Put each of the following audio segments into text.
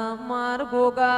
আমার গোগা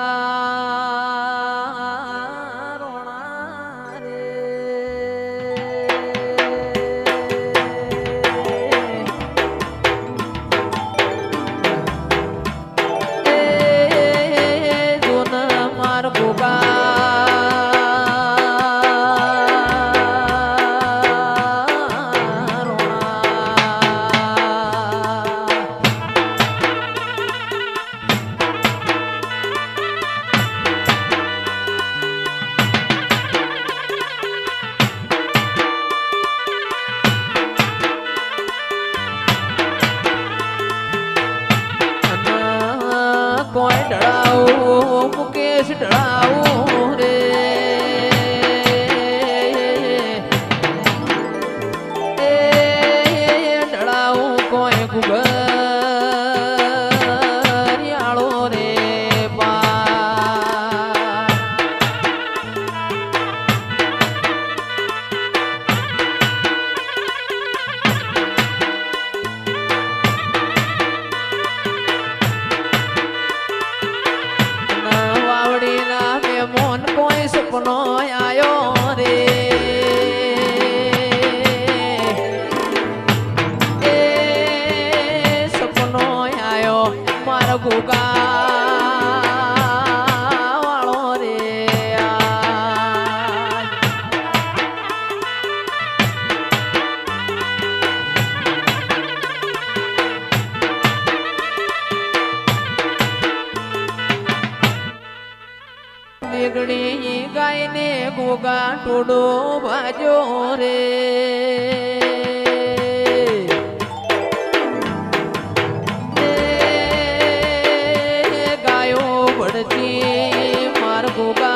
ઢળાવો મુકેશ ઢળાવો વેગડી ગાયને ગોગા ટોડો ભાજો રે ગાયો ભડતી માર ગોગા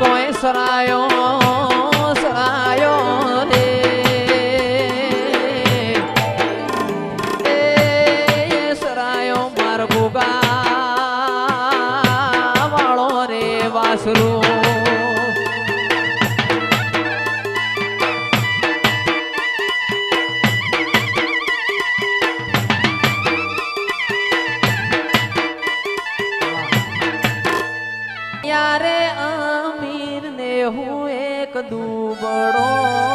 કોઈ સરાયો સરાયો રે દુબળો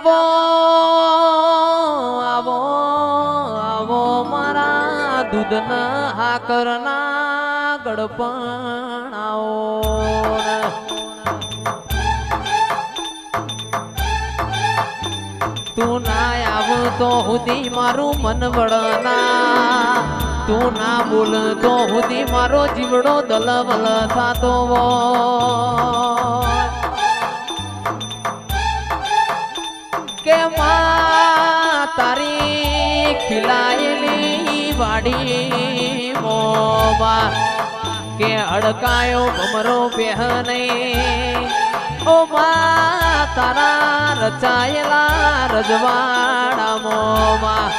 આવો આવો આવો મારા દૂધના હાકરના ગળપણ તું ના આવ તો સુધી મારું મન વળના. તું ના બોલ તો સુધી મારો જીવડો દલ દલબલ થતો કે તારી ખીલાયેલી વાડી મોમાં કે અડકાયો ભમરો બહેને ઓ મા તારા રચાયેલા રજવાડા મોમાં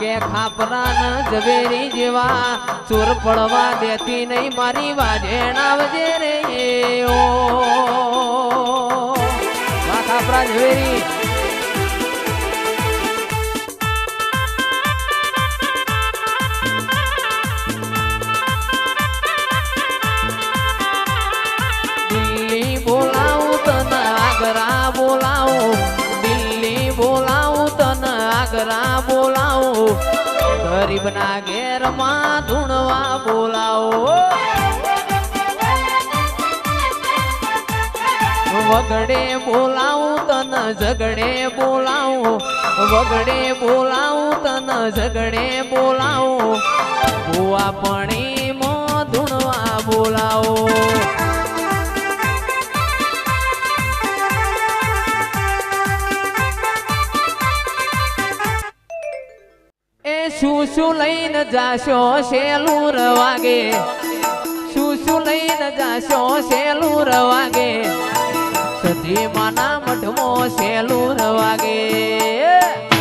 કે ખાપરા જવેરી જેવા ચોર પડવા દેતી નહીં મારી વાજેણા વજે રે ઓ. ખાપરા જવેરી ગરીબના ઘેરમાં ધૂણવા બોલાવો. વગડે બોલાવું તન ઝગડે બોલાવું. વગડે બોલાવું તન ઝગડે બોલાવું. ભૂવા પણ ધૂણવા બોલાવો. શું લઈને જાશો શેલું રવાગે? શું શું લઈને જાશો શેલું રવાગે? સધી માના મઢમો શેલું રવાગે.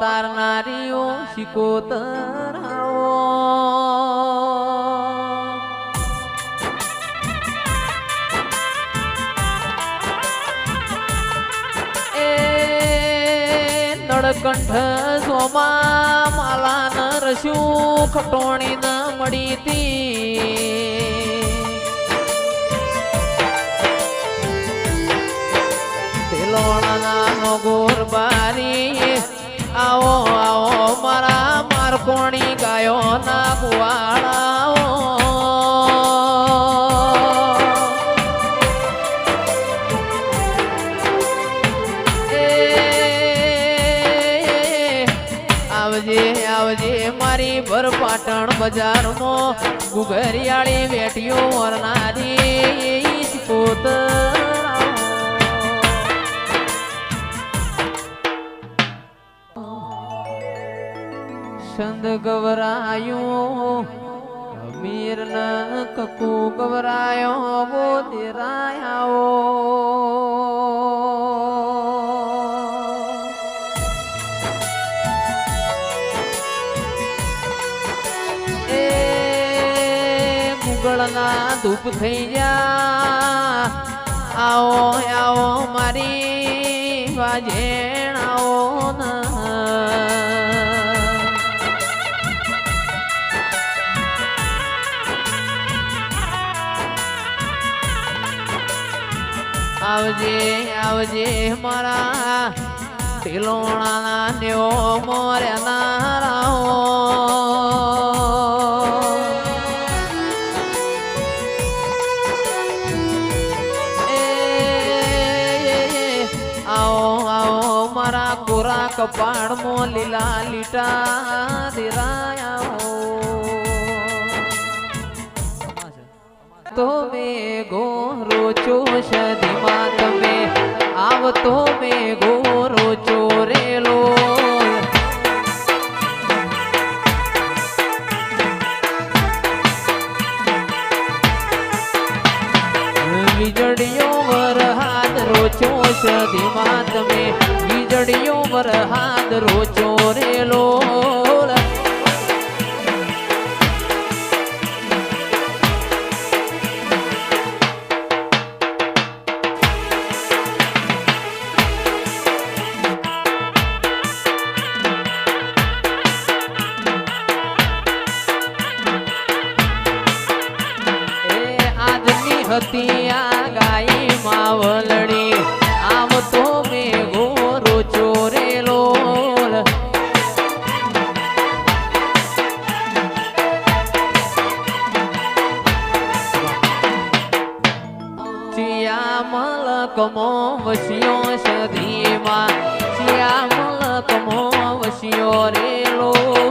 તારનારીઓ શીખો આવો એ નળકંઠ સોમા માલા ન રસ્યું ખટોણી ન મળી તી આવજે આવજે મારી ભર પાટણ બજારમાં ગુગરિયાળી વેટીઓ વરનારી કોતર સંદ ગવરાયું, અમીર ન કકુ ગવરાયો બોધરાયો ધૂપ થઈ જા. આવો આવો મારી વાજેણ આવો આવજે આવજે મારા ઢીલોણાના નેવો મોર્યા કોરા કપાળમાં લીલા લીટા દેરાયા. તો મે ગોરો છો સદીમાં તમે આવતો મે ગોરો ચોરેલો. વીજળીઓ રોચો સદીમાં તમે વીજળીઓ વરહાદ રોચો રેલો કમો વસ્યો સધીમાં શ્યામ કમો વસ્યો રેલો.